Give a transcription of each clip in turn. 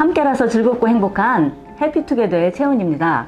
함께라서 즐겁고 행복한 해피투게더의 채훈입니다.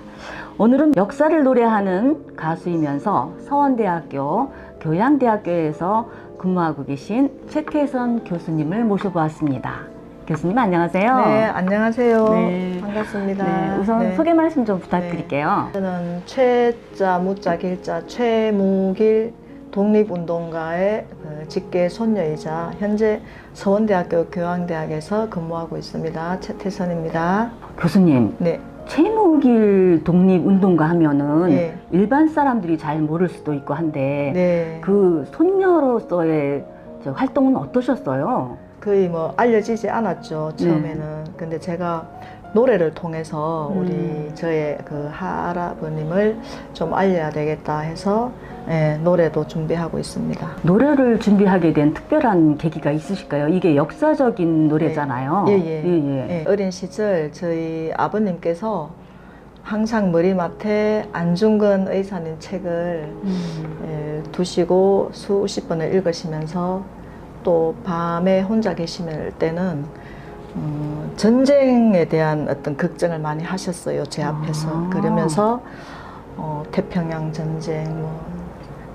오늘은 역사를 노래하는 가수이면서 서원대학교 교양대학교에서 근무하고 계신 최태선 교수님을 모셔보았습니다. 교수님 안녕하세요. 네, 안녕하세요. 네. 반갑습니다. 네, 우선 네. 소개 말씀 좀 부탁드릴게요. 저는 최자, 무자, 길자, 최무길 독립운동가의 그 직계 손녀이자 현재 서원대학교 교양대학에서 근무하고 있습니다. 최태선입니다. 교수님, 네, 최무길 독립운동가 하면은 예. 일반 사람들이 잘 모를 수도 있고 한데 네. 그 손녀로서의 저 활동은 어떠셨어요? 거의 뭐 알려지지 않았죠 처음에는. 근데 제가 노래를 통해서 음. 우리 저의 그 할아버님을 좀 알려야 되겠다 해서 예, 노래도 준비하고 있습니다. 노래를 준비하게 된 특별한 계기가 있으실까요? 이게 역사적인 노래잖아요. 예, 예. 예, 예, 어린 시절 저희 아버님께서 항상 머리맡에 안중근 의사님 책을 음. 예, 두시고 수십 번을 읽으시면서 또 밤에 혼자 계시면 때는 음, 전쟁에 대한 어떤 걱정을 많이 하셨어요 제 앞에서 아. 그러면서 어, 태평양 전쟁 뭐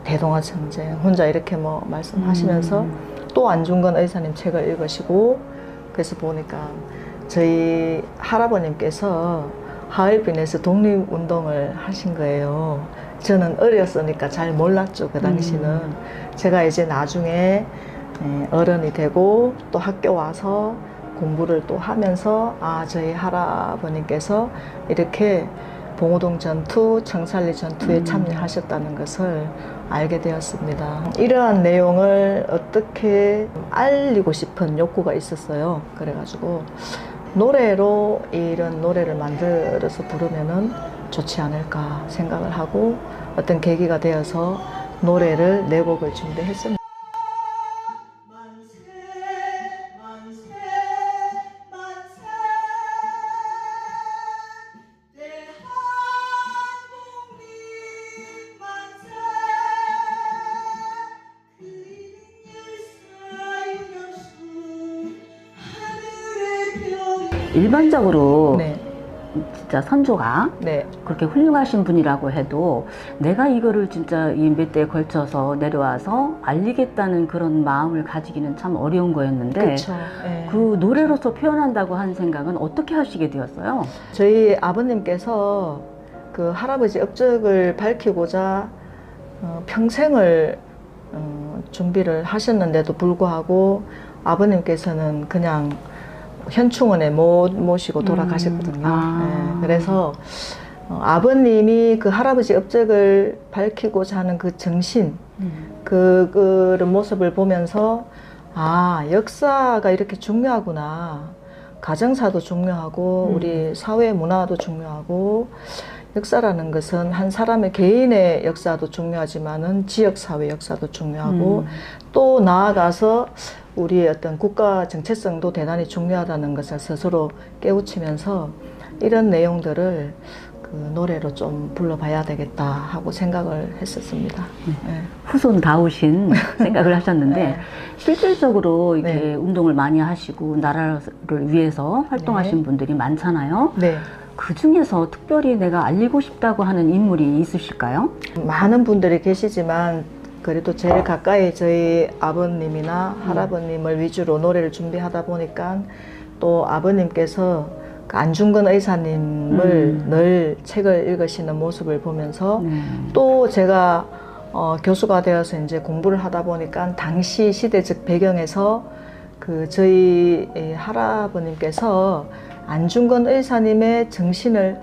대동아 전쟁 혼자 이렇게 뭐 말씀하시면서 음. 또 안중근 의사님 책을 읽으시고 그래서 보니까 저희 할아버님께서 하얼빈에서 독립운동을 하신 거예요. 저는 어렸으니까 잘 몰랐죠, 그 당시는. 음. 제가 이제 나중에 예, 어른이 되고 또 학교 와서 공부를 또 하면서 아, 저희 할아버님께서 이렇게 봉오동 전투, 청살리 전투에 음. 참여하셨다는 것을 알게 되었습니다. 이러한 내용을 어떻게 알리고 싶은 욕구가 있었어요. 그래가지고 노래로 이런 노래를 만들어서 부르면은 좋지 않을까 생각을 하고 어떤 계기가 되어서 노래를 네 곡을 준비했습니다. 일반적으로 네, 진짜 선조가 네, 그렇게 훌륭하신 분이라고 해도 내가 이거를 진짜 이 몇 대에 걸쳐서 내려와서 알리겠다는 그런 마음을 가지기는 참 어려운 거였는데. 예. 그 노래로서 표현한다고 한 생각은 어떻게 하시게 되었어요? 저희 아버님께서 그 할아버지 업적을 밝히고자 어, 평생을 어, 준비를 하셨는데도 불구하고 아버님께서는 그냥 현충원에 못 모시고 돌아가셨거든요. 음, 아. 예, 그래서 어, 아버님이 그 할아버지 업적을 밝히고자 하는 그 정신, 그, 그런 모습을 보면서 아 역사가 이렇게 중요하구나 가정사도 중요하고 음. 우리 사회 문화도 중요하고 역사라는 것은 한 사람의 개인의 역사도 중요하지만은 지역 사회 역사도 중요하고 음. 또 나아가서 우리의 어떤 국가 정체성도 대단히 중요하다는 것을 스스로 깨우치면서 이런 내용들을 그 노래로 좀 불러봐야 되겠다 하고 생각을 했었습니다. 네. 후손다우신 생각을 하셨는데 네. 실질적으로 이렇게 네. 운동을 많이 하시고 나라를 위해서 활동하신 네. 분들이 많잖아요. 네. 그 중에서 특별히 내가 알리고 싶다고 하는 인물이 있으실까요? 많은 분들이 계시지만 그래도 제일 가까이 저희 아버님이나 할아버님을 위주로 노래를 준비하다 보니까 또 아버님께서 그 안중근 의사님을 음. 늘 책을 읽으시는 모습을 보면서 네. 또 제가 어, 교수가 되어서 이제 공부를 하다 보니까 당시 시대적 배경에서 그 저희 이 할아버님께서 안중근 의사님의 정신을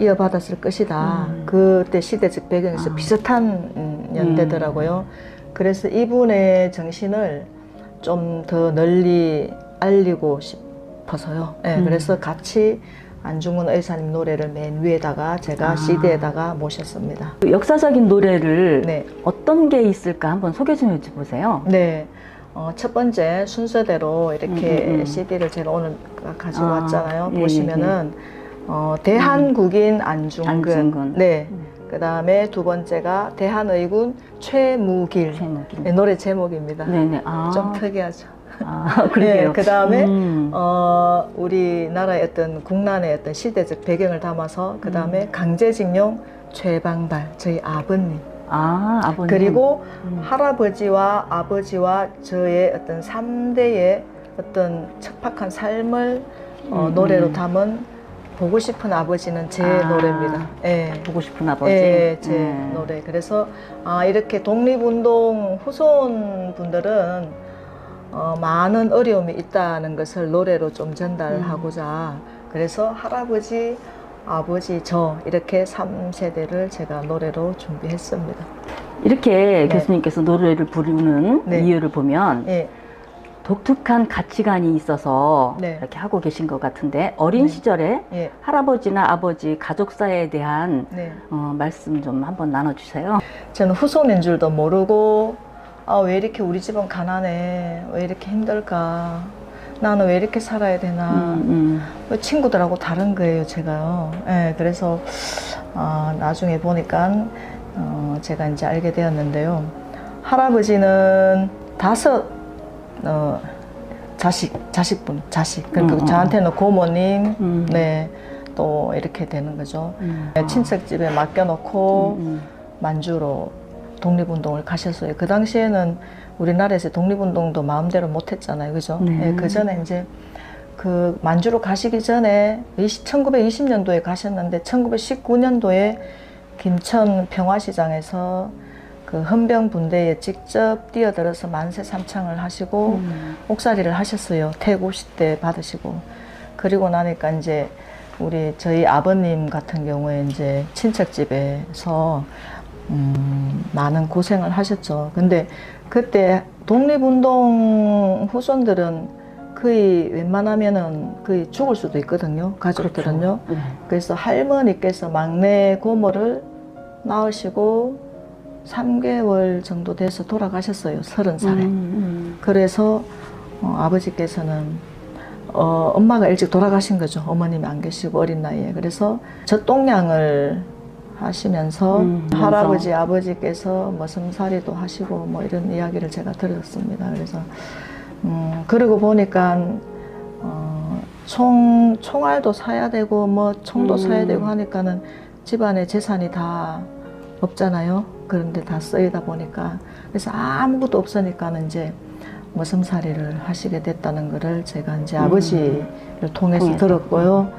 이어받았을 것이다. 음. 그때 시대적 배경에서 아. 비슷한 음, 연대더라고요. 그래서 이분의 정신을 좀 더 널리 알리고 싶어서요. 네, 음. 그래서 같이 안중근 의사님 노래를 맨 위에다가 제가 아. CD에다가 모셨습니다. 그 역사적인 노래를 네. 어떤 게 있을까 한번 소개 좀 해주보세요. 네. 어, 첫 번째 순서대로 이렇게 음, 음, 음. CD를 제가 오늘 가지고 아, 왔잖아요. 예, 예, 보시면은 어, 대한국인 안중근. 안중근. 네. 음. 그 다음에 두 번째가 대한의군 최무길. 최목이. 네, 노래 제목입니다. 네네. 아. 좀 특이하죠. 아, 그러게요. 그 다음에 음. 어, 우리나라의 어떤 국난의 어떤 시대적 배경을 담아서 그 다음에 강제징용 최방발 저희 아버님 아, 아버님. 그리고 음. 할아버지와 아버지와 저의 어떤 3대의 어떤 척박한 삶을 어, 음, 노래로 음. 담은 보고 싶은 아버지는 제 아. 노래입니다. 예. 보고 싶은 아버지. 예, 제 네. 노래. 그래서 아, 이렇게 독립운동 후손 분들은 어, 많은 어려움이 있다는 것을 노래로 좀 전달하고자 그래서 할아버지, 아버지, 저 이렇게 3세대를 제가 노래로 준비했습니다. 이렇게 네. 교수님께서 노래를 부르는 네. 이유를 보면 예, 독특한 가치관이 있어서 네. 이렇게 하고 계신 것 같은데 어린 네. 시절에 예, 할아버지나 아버지 가족사에 대한 네. 어, 말씀 좀 한번 나눠주세요. 저는 후손인 줄도 모르고 아, 왜 이렇게 우리 집은 가난해? 왜 이렇게 힘들까? 나는 왜 이렇게 살아야 되나? 음, 그 친구들하고 다른 거예요, 제가요. 예, 그래서 아, 나중에 보니까 어, 제가 이제 알게 되었는데요. 할아버지는 다섯 어, 자식, 자식분, 자식. 그리고 음, 음, 저한테는 고모님, 음. 네, 또 이렇게 되는 거죠. 음. 네, 친척 집에 맡겨놓고 음, 음. 만주로 독립운동을 가셨어요. 그 당시에는 우리나라에서 독립운동도 마음대로 못했잖아요, 그죠? 네. 그 전에 이제 그 만주로 가시기 전에 20, 1920년도에 가셨는데 1919년도에 김천 평화시장에서 그 헌병 분대에 직접 뛰어들어서 만세 삼창을 하시고 음. 옥살이를 하셨어요. 태고시 때 받으시고. 그리고 나니까 이제 우리 저희 아버님 같은 경우에 이제 친척 집에서 음, 많은 고생을 하셨죠. 근데 그때 독립운동 후손들은 거의 웬만하면은 거의 죽을 수도 있거든요. 가족들은요. 네. 그래서 할머니께서 막내 고모를 낳으시고 3개월 정도 돼서 돌아가셨어요. 서른 살에. 음, 그래서 어, 아버지께서는 어, 엄마가 일찍 돌아가신 거죠. 어머님이 안 계시고 어린 나이에. 그래서 젖동량을 하시면서 음. 할아버지, 아버지께서 뭐 섬살이도 하시고 뭐 이런 이야기를 제가 들었습니다. 그래서 음, 그러고 보니까 어, 총 총알도 사야 되고 뭐 총도 음. 사야 되고 하니까는 집안의 재산이 다 없잖아요. 그런 데 다 쓰이다 보니까 그래서 아무것도 없으니까는 이제 머슴살이를 하시게 됐다는 거를 제가 이제 음. 아버지를 통해서 통해서. 들었고요.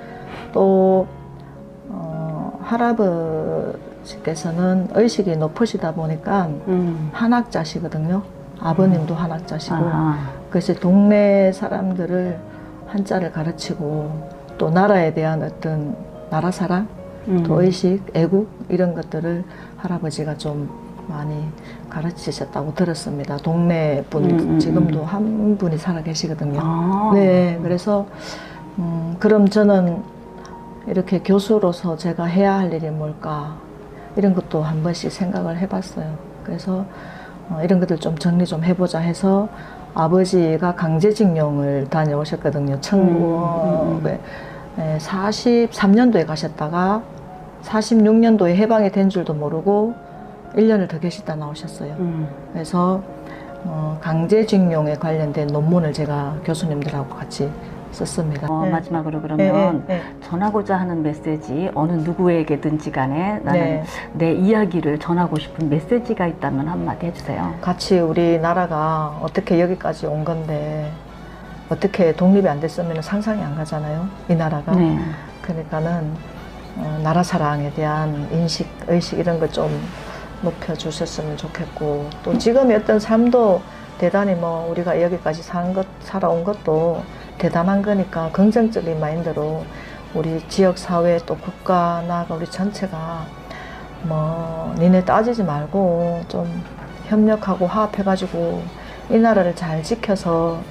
또 어, 할아버지께서는 의식이 높으시다 보니까 음. 한학자시거든요. 아버님도 한학자시고 아하. 그래서 동네 사람들을 한자를 가르치고 또 나라에 대한 어떤 나라 사랑, 음. 또 의식, 애국 이런 것들을 할아버지가 좀 많이 가르치셨다고 들었습니다. 동네 분 음, 음, 지금도 음. 한 분이 살아 계시거든요. 아. 네, 그래서 음, 그럼 저는 이렇게 교수로서 제가 해야 할 일이 뭘까 이런 것도 한 번씩 생각을 해봤어요. 그래서 어, 이런 것들 좀 정리 좀 해보자 해서 아버지가 강제징용을 다녀오셨거든요. 음, 1943년도에 가셨다가 46년도에 해방이 된 줄도 모르고 1년을 더 계시다 나오셨어요. 음. 그래서 어, 강제징용에 관련된 논문을 제가 교수님들하고 같이 썼습니다. 어, 네. 마지막으로 그러면 네, 네, 전하고자 하는 메시지 어느 누구에게든지 간에 나는 네. 내 이야기를 전하고 싶은 메시지가 있다면 한마디 해주세요. 같이 우리 나라가 어떻게 여기까지 온 건데 어떻게 독립이 안 됐으면 상상이 안 가잖아요. 이 나라가. 네. 그러니까는 어, 나라 사랑에 대한 인식, 의식 이런 거좀 높여주셨으면 좋겠고 또 지금의 어떤 삶도 대단히 뭐 우리가 여기까지 산 것, 살아온 것도 대단한 거니까 긍정적인 마인드로 우리 지역 사회 또 국가 나아가 우리 전체가 뭐 니네 따지지 말고 좀 협력하고 화합해가지고 이 나라를 잘 지켜서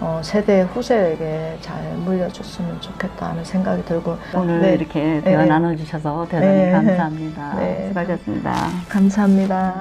어, 세대 후세에게 잘 물려줬으면 좋겠다는 생각이 들고 오늘 네, 이렇게 대화 네. 나눠주셔서 대단히 네. 감사합니다. 네. 수고하셨습니다. 감사합니다.